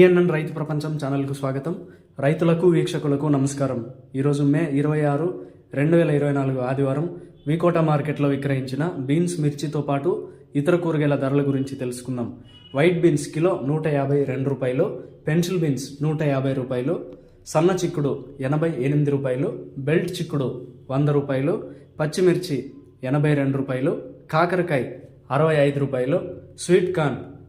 PNN రైతు ప్రపంచం ఛానల్కు స్వాగతం. రైతులకు వీక్షకులకు నమస్కారం. ఈరోజు మే ఇరవై ఆరు రెండు వేల ఇరవై నాలుగు ఆదివారం వికోట మార్కెట్లో విక్రయించిన బీన్స్ మిర్చితో పాటు ఇతర కూరగాయల ధరల గురించి తెలుసుకుందాం. వైట్ బీన్స్ కిలో నూట యాభై రెండు రూపాయలు పెన్సిల్ బీన్స్ నూట యాభై రూపాయలు సన్న చిక్కుడు ఎనభై ఎనిమిది రూపాయలు బెల్ట్ చిక్కుడు వంద రూపాయలు పచ్చిమిర్చి ఎనభై రెండు రూపాయలు కాకరకాయ అరవై ఐదు రూపాయలు స్వీట్ కార్న్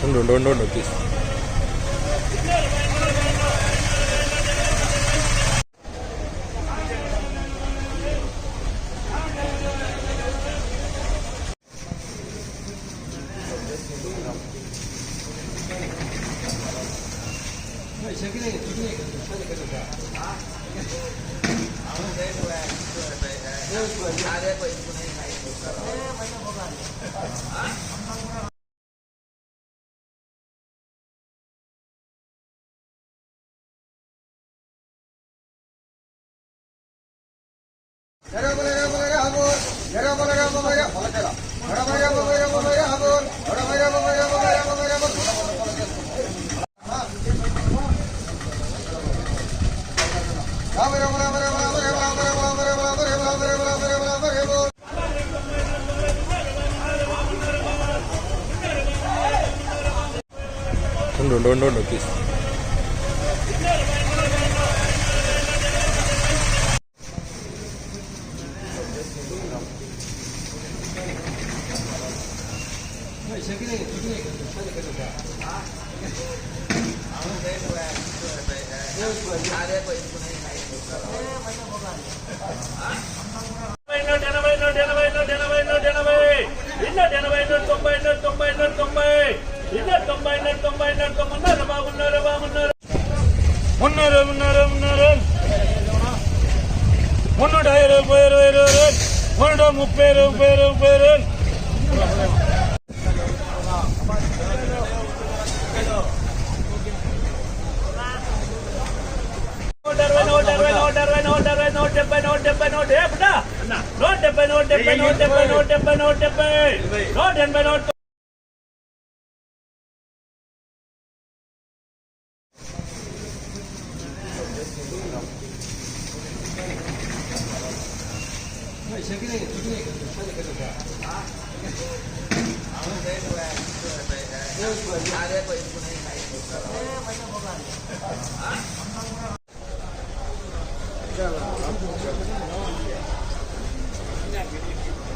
రెండు రెండు రెండు వచ్చేసి जरा बोला बोला बोला बोला बोला बोला बोला ఉండు ఉండు ఉండు ఉండు ప్లీజ్ ఎనభై ఎనభై ఎనభై ఎనభై ఎనభై ఎనభై తొంభై తొంభై మున్నూట ఇరవై ఇరవై ఇరవై ఇరవై మున్నూట ముప్పై ఇరవై ముప్పై ఇరవై ముప్పై నూట నూట డెబ్బై నూట అరవై నూట డెబ్బై నూట డెబ్బై నూట డెబ్బై నూట డెబ్బై నూట డెబ్బై నూట ఎనభై నూట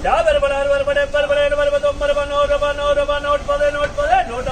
जा बरबड़ा बरबड़े बरबड़े बरबड़ो बरबड़ो नोट बदे नोट बदे नोट